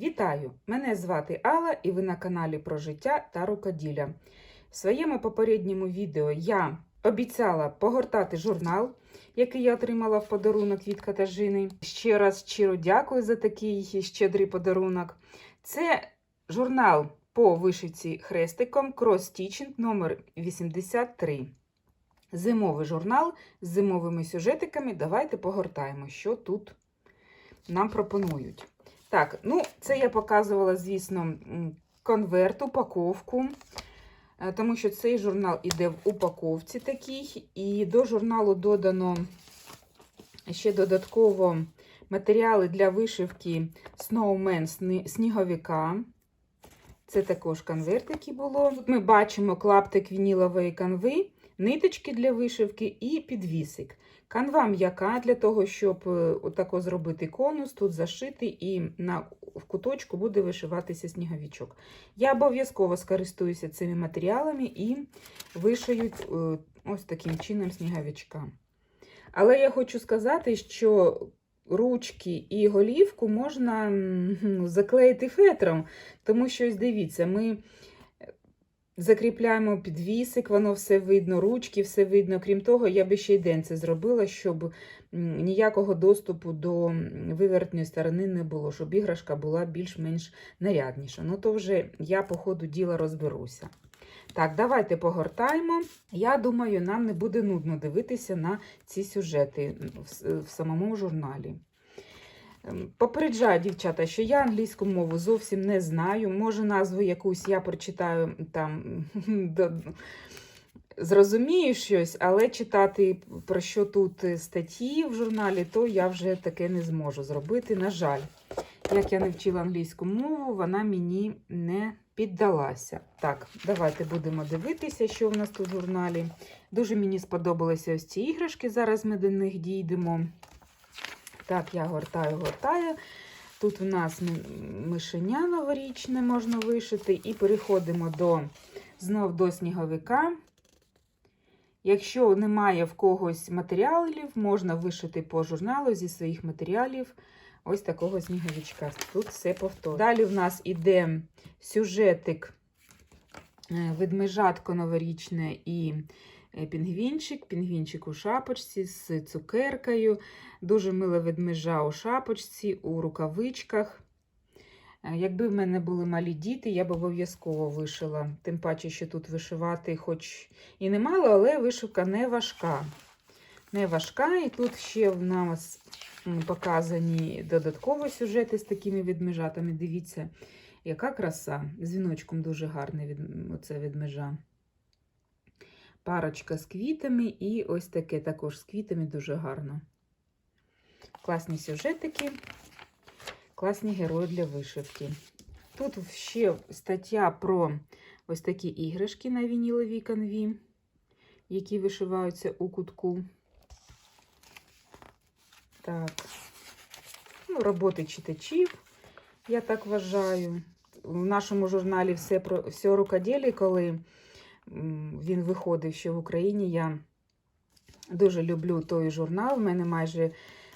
Вітаю! Мене звати Алла і ви на каналі про життя та рукоділля. В своєму попередньому відео я обіцяла погортати журнал, який я отримала в подарунок від Катажини. Ще раз щиро дякую за такий щедрий подарунок. Це журнал по вишивці хрестиком Cross Stitching номер 83. Зимовий журнал з зимовими сюжетиками. Давайте погортаємо, що тут нам пропонують. Так, ну, це я показувала, звісно, конверт, упаковку, е, тому що цей журнал іде в упаковці такій, і до журналу додано ще додатково матеріали для вишивки Snowman сніговика. Це також конверт, який було. Тут ми бачимо клаптик вінілової канви, ниточки для вишивки і підвісик. Канва м'яка для того, щоб е, отако зробити конус, тут зашити, і на в куточку буде вишиватися сніговичок. Я обов'язково скористуюся цими матеріалами і вишию е, ось таким чином сніговичка. Але я хочу сказати, що ручки і голівку можна заклеїти фетром, тому що, ось дивіться, ми закріпляємо підвісик, воно все видно, ручки все видно. Крім того, я би ще й день це зробила, щоб ніякого доступу до вивертньої сторони не було, щоб іграшка була більш-менш нарядніша. Ну, то вже я по ходу діла розберуся. Так, давайте погортаємо. Я думаю, нам не буде нудно дивитися на ці сюжети в самому журналі. Попереджаю, дівчата, що я англійську мову зовсім не знаю. Може, назву якусь я прочитаю там зрозумію щось, але читати про що тут е, статті в журналі, то я вже таке не зможу зробити. На жаль, як я не вчила англійську мову, вона мені не піддалася. Так, давайте будемо дивитися, що в нас тут в журналі. Дуже мені сподобалися ось ці іграшки. Зараз ми до них дійдемо. Так, я гортаю, гортаю. Тут в нас мишеня новорічне можна вишити. І переходимо до, знов до сніговика. Якщо немає в когось матеріалів, можна вишити по журналу зі своїх матеріалів ось такого сніговичка. Тут все повторює. Далі в нас іде сюжетик е, ведмежатко новорічне і пінгвінчик. Пінгвінчик у шапочці з цукеркою. Дуже миле ведмежа у шапочці, у рукавичках. Е, Якби в мене були малі діти, я б обов'язково вишила. Тим паче, що тут вишивати, хоч і немало, але вишивка не важка. Не важка, і тут ще в нас показані додаткові сюжети з такими відмежатами. Дивіться, яка краса. З віночком дуже гарний від... оце відмежа. Парочка з квітами, і ось таке також з квітами дуже гарно. Класні сюжетики, класні герої для вишивки. Тут ще стаття про ось такі іграшки на вініловій канві, які вишиваються у кутку. Так, ну, роботи читачів, я так вважаю. В нашому журналі все про все рукоділі, коли він виходив ще в Україні. Я дуже люблю той журнал. У мене майже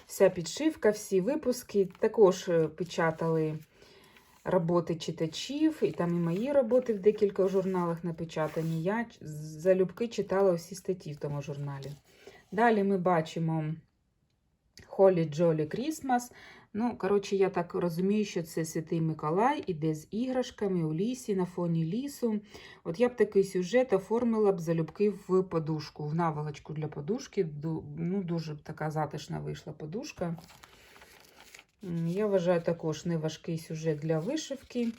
вся підшивка, всі випуски. Також е, печатали роботи читачів, і там і мої роботи в декількох журналах напечатані. Я залюбки читала всі статті в тому журналі. Далі ми бачимо Holly Jolly Christmas. Ну, коротше, я так розумію, що це Святий Миколай іде з іграшками у лісі, на фоні лісу. От я б такий сюжет оформила б залюбки в подушку, в наволочку для подушки. Ну, дуже б така затишна вийшла подушка. Я вважаю також неважкий сюжет для вишивки.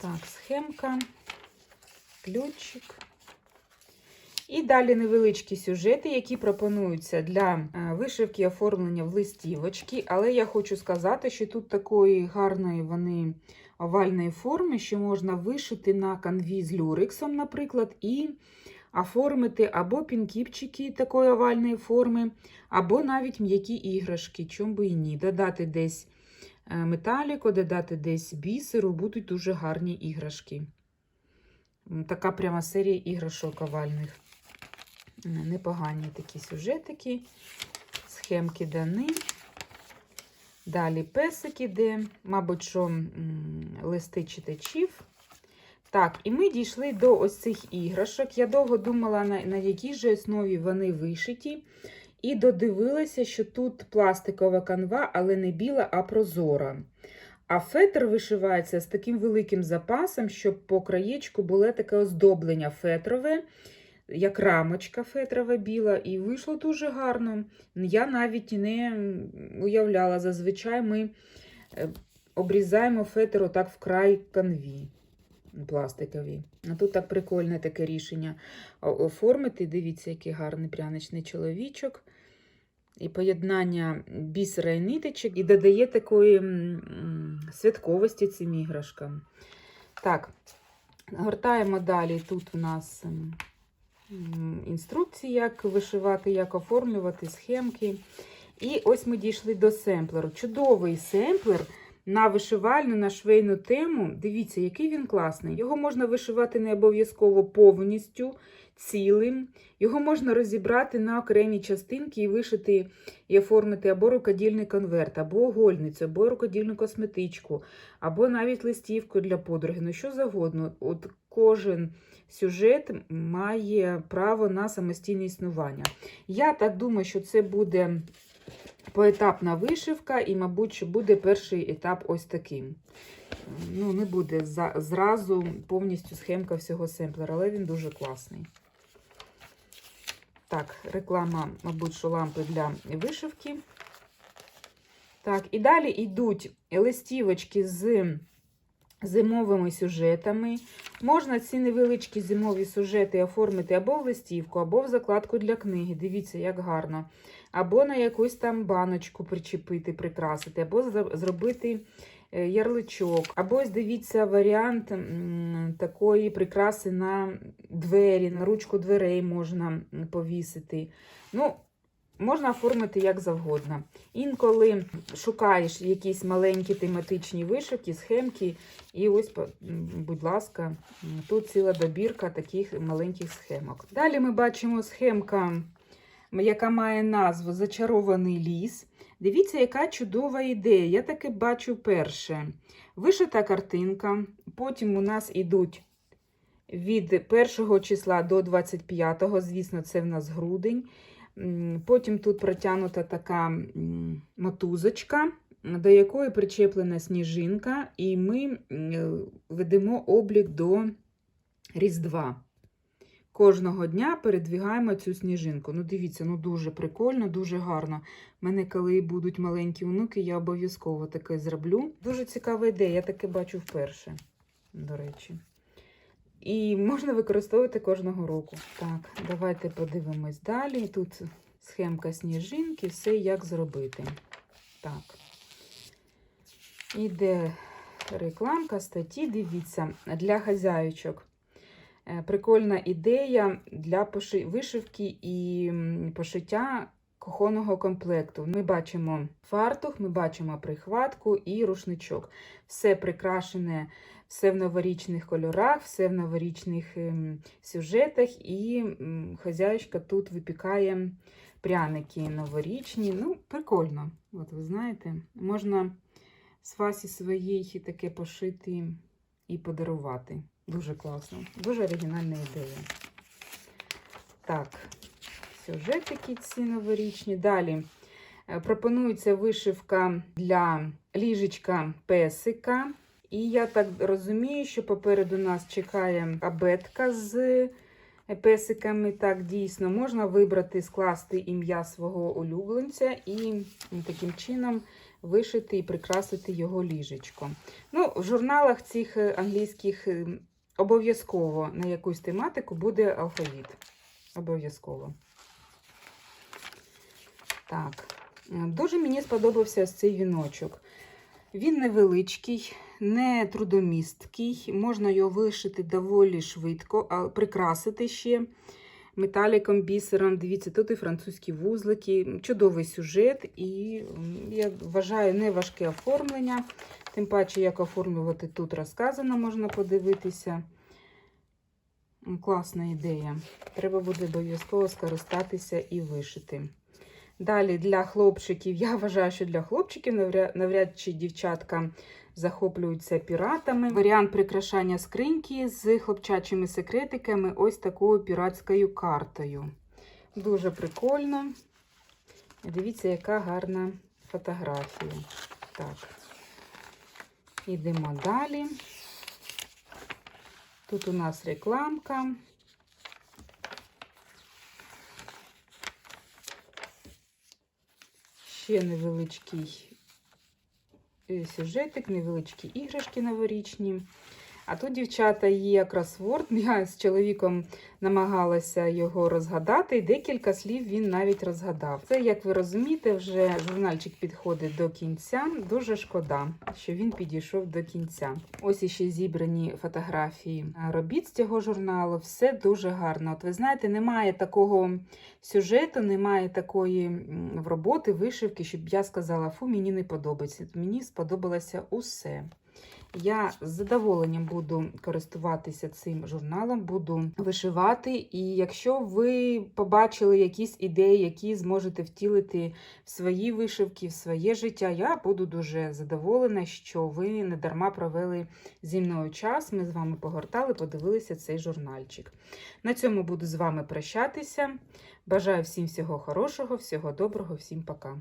Так, схемка, ключик. І далі невеличкі сюжети, які пропонуються для е, вишивки оформлення в листівочки. Але я хочу сказати, що тут такої гарної вони овальної форми, що можна вишити на канві з люрексом, наприклад, і оформити або пінкіпчики такої овальної форми, або навіть м'які іграшки, чому би і ні. Додати десь е, металіку, додати десь бісеру, будуть дуже гарні іграшки. Така пряма серія іграшок овальних. Непогані такі сюжетики, схемки дани. Далі песик іде, мабуть, що листи читачів. Так, і ми дійшли до ось цих іграшок. Я довго думала, на, на якій же основі вони вишиті. І додивилася, що тут пластикова канва, але не біла, а прозора. А фетр вишивається з таким великим запасом, щоб по краєчку було таке оздоблення фетрове, як рамочка фетрова біла, і вийшло дуже гарно. Я навіть не уявляла, зазвичай ми е, обрізаємо фетр отак в край канві пластикові. А тут так прикольне таке рішення оформити. Дивіться, який гарний пряничний чоловічок. І поєднання бісера і ниточок, і додає такої святковості цим іграшкам. Так, гортаємо далі. Тут у нас інструкції, як вишивати, як оформлювати схемки. І ось ми дійшли до семплеру. Чудовий семплер на вишивальну, на швейну тему. Дивіться, який він класний. Його можна вишивати не обов'язково повністю цілим. Його можна розібрати на окремі частинки і вишити і оформити або рукодільний конверт, або гольницю, або рукодільну косметичку, або навіть листівку для подруги. Ну що завгодно. От кожен сюжет має право на самостійне існування. Я так думаю, що це буде поетапна вишивка, і, мабуть, буде перший етап ось таким. Ну, не буде зразу повністю схемка всього семплера, але він дуже класний. Так, реклама, мабуть, що лампи для вишивки. Так, і далі йдуть листівочки з зимовими сюжетами. Можна ці невеличкі зимові сюжети оформити або в листівку, або в закладку для книги. Дивіться, як гарно. Або на якусь там баночку причепити, прикрасити, або зробити е, ярличок. Або ось дивіться варіант такої прикраси на двері, на ручку дверей можна повісити. Ну, Можна оформити як завгодно. Інколи шукаєш якісь маленькі тематичні вишивки, схемки, і ось, будь ласка, тут ціла добірка таких маленьких схемок. Далі ми бачимо схемка, яка має назву Зачарований ліс. Дивіться, яка чудова ідея. Я таки бачу перше. Вишита картинка, потім у нас ідуть від 1 числа до 25, звісно, це в нас грудень. Потім тут протягнута така мотузочка, до якої причеплена сніжинка, і ми ведемо облік до Різдва. Кожного дня передвігаємо цю сніжинку. Ну, дивіться, ну дуже прикольно, дуже гарно. У мене, коли будуть маленькі онуки, я обов'язково таке зроблю. Дуже цікава ідея, я таке бачу вперше, до речі. І можна використовувати кожного року. Так, давайте подивимось далі. Тут схемка сніжинки, все як зробити. Так. Іде рекламка статті. Дивіться, для хазяючок. Е, Прикольна ідея для вишивки і пошиття кухонного комплекту. Ми бачимо фартух, ми бачимо прихватку і рушничок. Все прикрашене, все в новорічних кольорах, все в новорічних ем, сюжетах, і хазяюшка тут випікає пряники новорічні. Ну, прикольно. От ви знаєте, можна з Васі своїй таке пошити і подарувати. Дуже класно, дуже оригінальна ідея. Так, сюжетики ці новорічні. Далі е, пропонується вишивка для ліжечка песика. І я так розумію, що попереду нас чекає абетка з песиками. Так, дійсно, можна вибрати, скласти ім'я свого улюбленця і таким чином вишити і прикрасити його ліжечко. Ну, в журналах цих англійських обов'язково на якусь тематику буде алфавіт. Обов'язково. Так, дуже мені сподобався цей віночок. Він невеличкий, не трудомісткий, можна його вишити доволі швидко, а прикрасити ще металіком, бісером. Дивіться, тут і французькі вузлики, чудовий сюжет, і я вважаю не важке оформлення. Тим паче, як оформлювати тут розказано, можна подивитися. Класна ідея. Треба буде обов'язково скористатися і вишити. Далі для хлопчиків, я вважаю, що для хлопчиків навряд, навряд чи дівчатка захоплюються піратами. Варіант прикрашання скриньки з хлопчачими секретиками, ось такою піратською картою. Дуже прикольно. Дивіться, яка гарна фотографія. Так, ідемо далі. Тут у нас рекламка. Ще невеличкий е, сюжетик, невеличкі іграшки новорічні. А тут, дівчата, є кросворд. Я з чоловіком намагалася його розгадати, і декілька слів він навіть розгадав. Це, як ви розумієте, вже журнальчик підходить до кінця. Дуже шкода, що він підійшов до кінця. Ось іще зібрані фотографії робіт з цього журналу. Все дуже гарно. От ви знаєте, немає такого сюжету, немає такої роботи, вишивки, щоб я сказала, фу, мені не подобається. Мені сподобалося усе. Я з задоволенням буду користуватися цим журналом, буду вишивати. І якщо ви побачили якісь ідеї, які зможете втілити в свої вишивки, в своє життя, я буду дуже задоволена, що ви не дарма провели зі мною час. Ми з вами погортали, подивилися цей журнальчик. На цьому буду з вами прощатися. Бажаю всім всього хорошого, всього доброго, всім пока.